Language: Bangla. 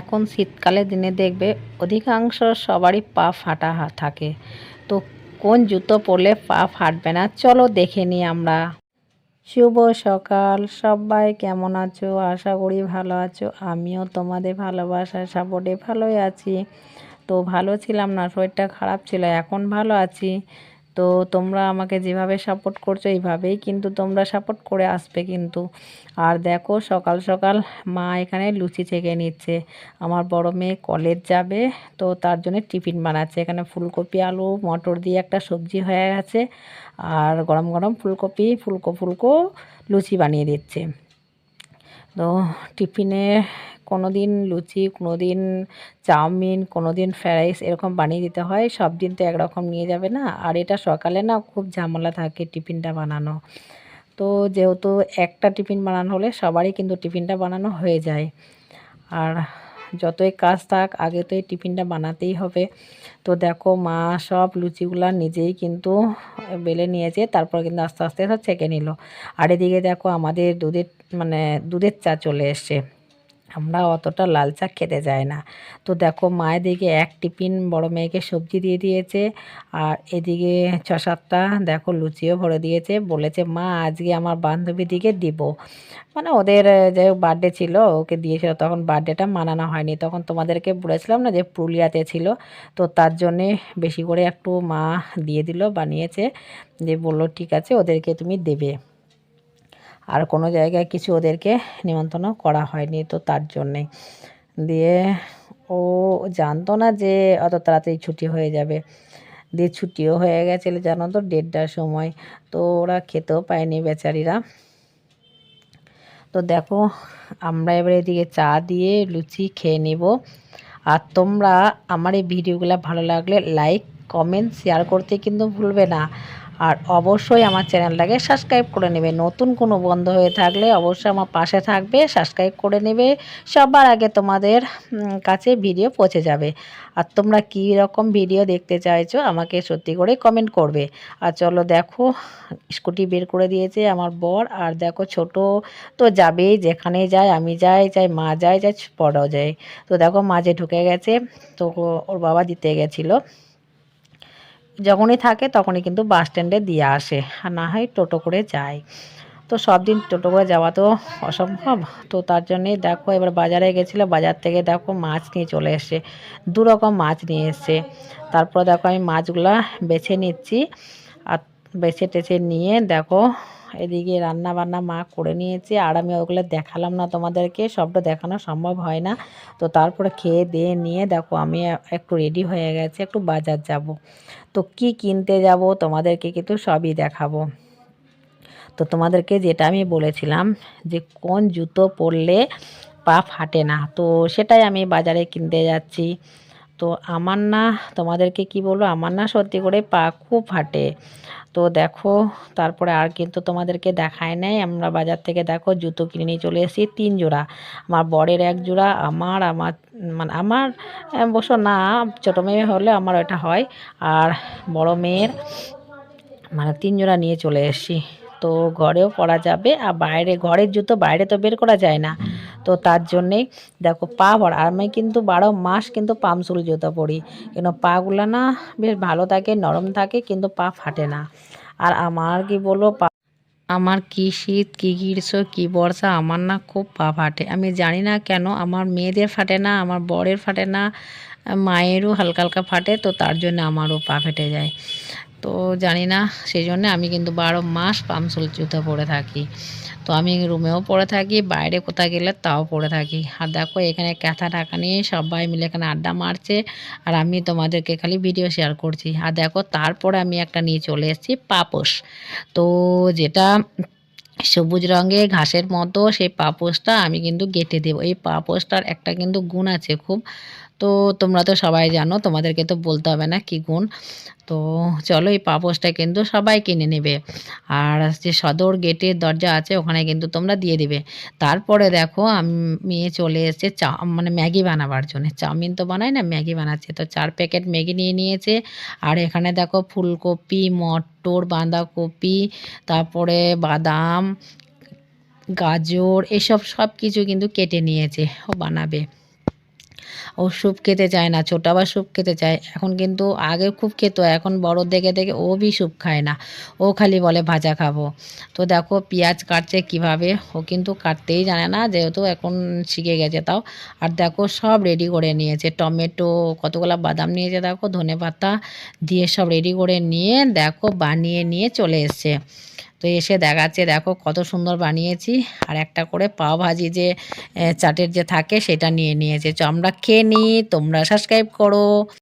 এখন শীতকালে দিনে দেখবে অধিকাংশ সবারই পা ফাটা থাকে। তো কোন জুতো পরলে পা ফাটবে না? চলো দেখে নিই আমরা। শুভ সকাল, সবাই কেমন আছো? আশা করি ভালো আছো। আমিও তোমাদের ভালোবাসা সাপোর্টে ভালোই আছি। তো ভালো ছিলাম না, শরীরটা খারাপ ছিল, এখন ভালো আছি। তো তোমরা আমাকে যেভাবে সাপোর্ট করছ এইভাবেই কিন্তু তোমরা সাপোর্ট করে আসবে কিন্তু। আর দেখো, সকাল সকাল মা এখানে লুচি ছেঁকে নিচ্ছে। আমার বড় মেয়ে কলেজ যাবে, তো তার জন্য টিফিন বানাচ্ছে। এখানে ফুলকপি, আলু, মটর দিয়ে একটা সবজি হয়ে গেছে। আর গরম গরম ফুলকপি, ফুলকো ফুলকো লুচি বানিয়ে দিচ্ছে। তো টিফিনে কোনো দিন লুচি কোনো দিন চাউমিন কোনো দিন ফ্রাইড রাইস এরকম বানিয়ে দিতে হয়। সব দিন তো একরকম নিয়ে যাবে না। আর এটা সকালে না খুব ঝামেলা থাকে টিফিনটা বানানো। তো যেহেতু একটা টিফিন বানানো হলে সবারই কিন্তু টিফিনটা বানানো হয়ে যায়। আর যতই কাজ থাক, আগে তো এই টিফিনটা বানাতেই হবে। তো দেখো, মা সব লুচিগুলো নিজেই কিন্তু বেলে নিয়েছে, তারপর কিন্তু আস্তে আস্তে সব ছেঁকে নিল। আর এদিকে দেখো, আমাদের দুধের মানে দুধের চা চলে এসছে। আমরা অতটা লাল চা খেতে যাই না। তো দেখো মায়ের দিকে এক টিফিন বড় মেয়েকে সবজি দিয়ে দিয়েছে আর এদিকে ছ সাতটা দেখো লুচিও ভরে দিয়েছে। বলেছে, মা, আজকে আমার বান্ধবীদিকে দিব। মানে ওদের যে বার্থডে ছিল, ওকে দিয়েছিল, তখন বার্থডেটা মানানো হয়নি। তখন তোমাদেরকে বলেছিলাম না যে পুরুলিয়াতে ছিল, তো তার জন্যে বেশি করে একটু মা দিয়ে দিল, বানিয়েছে। যে বলল, ঠিক আছে, ওদেরকে তুমি দেবে। আর কোনো জায়গায় কিছু ওদেরকে নিমন্ত্রণ করা হয়নি তো তার জন্যে। দিয়ে ও জানতো না যে অত তাড়াতাড়ি ছুটি হয়ে যাবে। দিয়ে ছুটিও হয়ে গেছিল জানো তো দেড়টার সময়। তো ওরা খেতেও পায়নি বেচারিরা। তো দেখো, আমরা এবার এদিকে চা দিয়ে লুচি খেয়ে নিব। আর তোমরা আমার এই ভিডিওগুলো ভালো লাগলে লাইক, কমেন্ট, শেয়ার করতে কিন্তু ভুলবে না। আর অবশ্যই আমার চ্যানেলটাকে সাবস্ক্রাইব করে নেবে। নতুন কোনো বন্ধ হয়ে থাকলে অবশ্যই আমার পাশে থাকবে, সাবস্ক্রাইব করে নেবে। সবার আগে তোমাদের কাছে ভিডিও পৌঁছে যাবে। আর তোমরা কী রকম ভিডিও দেখতে চাইছো আমাকে সত্যি করে কমেন্ট করবে। আর চলো দেখো, স্কুটি বের করে দিয়েছে আমার বর। আর দেখো ছোট তো যাবেই, যেখানে যায় আমি যাই, চাই মা যায়, চাই বড়ও যায়। তো দেখো মাঝে ঢুকে গেছে, তো ওর বাবা দিতে গেছিল। যখনই থাকে তখনই কিন্তু বাস স্ট্যান্ডে দিয়ে আসে, আর না হয় টোটো করে যায়। তো সব দিন টোটো করে যাওয়া তো অসম্ভব। তো তার জন্যে দেখো এবার বাজারে গেছিল, বাজার থেকে দেখো মাছ নিয়ে চলে এসে দু রকম মাছ নিয়ে এসে তারপর দেখো আমি মাছগুলা বেছে নিচ্ছি, আর বেছে টেছে নিয়ে দেখো এদিকে রান্না বান্না মা করে নিয়েছে, আর আমি ওগুলো দেখালাম না তোমাদেরকে, সবটা দেখানো সম্ভব হয় না। তো তারপরে খেয়ে দিয়ে নিয়ে দেখো আমি একটু রেডি হয়ে গেছে, একটু বাজার যাব। তো কি কিনতে যাব তোমাদেরকে কিন্তু সবই দেখাবো। তো তোমাদেরকে যেটা আমি বলেছিলাম যে কোন জুতো পরলে পা ফাটে না, তো সেটাই আমি বাজারে কিনতে যাচ্ছি। তো আমার না, তোমাদেরকে কি বলব, আমার না সত্যি করে পা খুব ফাটে। তো দেখো, তারপরে আর কিন্তু তোমাদেরকে দেখায় নাই। আমরা বাজার থেকে দেখো জুতো কিনে নিয়ে চলে এসেছি, তিন জোড়া। আমার বরের এক জোড়া, আমার আমার মানে আমার অবশ্য না, ছোটো মেয়ে হলে আমার ওটা হয়। আর বড় মেয়ের মানে তিন জোড়া নিয়ে চলে এসেছি। তো ঘরেও পরা যাবে, আর বাইরে, ঘরের জুতো বাইরে তো বের করা যায় না। তো তার জন্যেই দেখো পা ভরা। আর আমি কিন্তু বারো মাস কিন্তু পামসুল জুতো পরি। কেন পাগুলো না বেশ ভালো থাকে, নরম থাকে, কিন্তু পা ফাটে না। আর আমার কি বলব, পা আমার কি শীত, কি গ্রীষ্ম, কি বর্ষা, আমার না খুব পা ফাটে। আমি জানি না কেন আমার মেয়েদের ফাটে না, আমার বরের ফাটে না, মায়েরও হালকা হালকা ফাটে, তো তার জন্য আমারও পা ফেটে যায়। তো জানি না, সেই জন্য আমি কিন্তু বারো মাস পামসুল জুতো পরে থাকি। তো আমি রুমেও পরে থাকি, বাইরে কোথাও গেলে তাও পরে থাকি। আর দেখো, এখানে ক্যাথা টাকা নিয়ে সবাই মিলে এখানে আড্ডা মারছে, আর আমি তোমাদেরকে খালি ভিডিও শেয়ার করছি। আর দেখো, তারপরে আমি একটা নিয়ে চলে এসেছি, পাপোশ। তো যেটা সবুজ রঙের ঘাসের মতো, সেই পাপোশটা আমি কিন্তু গেটে দেবো। এই পাপোশটার একটা কিন্তু গুণ আছে খুব। তো তোমরা তো সবাই জানো, তোমাদেরকে তো বলতে হবে না কি গুণ। তো চলো এই পাপোশটা কিন্তু সবাই কিনে নেবে। আর যে সদর গেটের দরজা আছে, ওখানে কিন্তু তোমরা দিয়ে দিবে। তারপরে দেখো, আমি চলে এসেছে চা মানে ম্যাগি বানাবার জন্য। চাউমিন তো বানাই না, ম্যাগি বানাচ্ছে। তো চার প্যাকেট ম্যাগি নিয়ে নিয়েছে। আর এখানে দেখো ফুলকপি, মটর, বাঁধাকপি, তারপরে বাদাম, গাজর, এসব সব কিছু কিন্তু কেটে নিয়েছে। ও বানাবে। ও স্যুপ খেতে চায় না, ছোটো আবার স্যুপ খেতে চায়। এখন কিন্তু আগে খুব খেত, এখন বড় দেখে দেখে ও বি স্যুপ খায় না। ও খালি বলে, ভাজা খাব। তো দেখো পেঁয়াজ কাটছে কীভাবে, ও কিন্তু কাটতেই জানে না, যেহেতু এখন শিখে গেছে তাও। আর দেখো সব রেডি করে নিয়েছে, টমেটো, কতগুলো বাদাম নিয়েছে দেখো ধনে পাতা দিয়ে সব রেডি করে নিয়ে দেখো বানিয়ে নিয়ে চলে এসছে। তো এসে দেখাচ্ছে, দেখো কত সুন্দর বানিয়েছি। আর একটা করে পাও ভাজি যে চাটের যে থাকে সেটা নিয়ে নিয়েছে। আমরা খেয়ে নিই, তোমরা সাবস্ক্রাইব করো।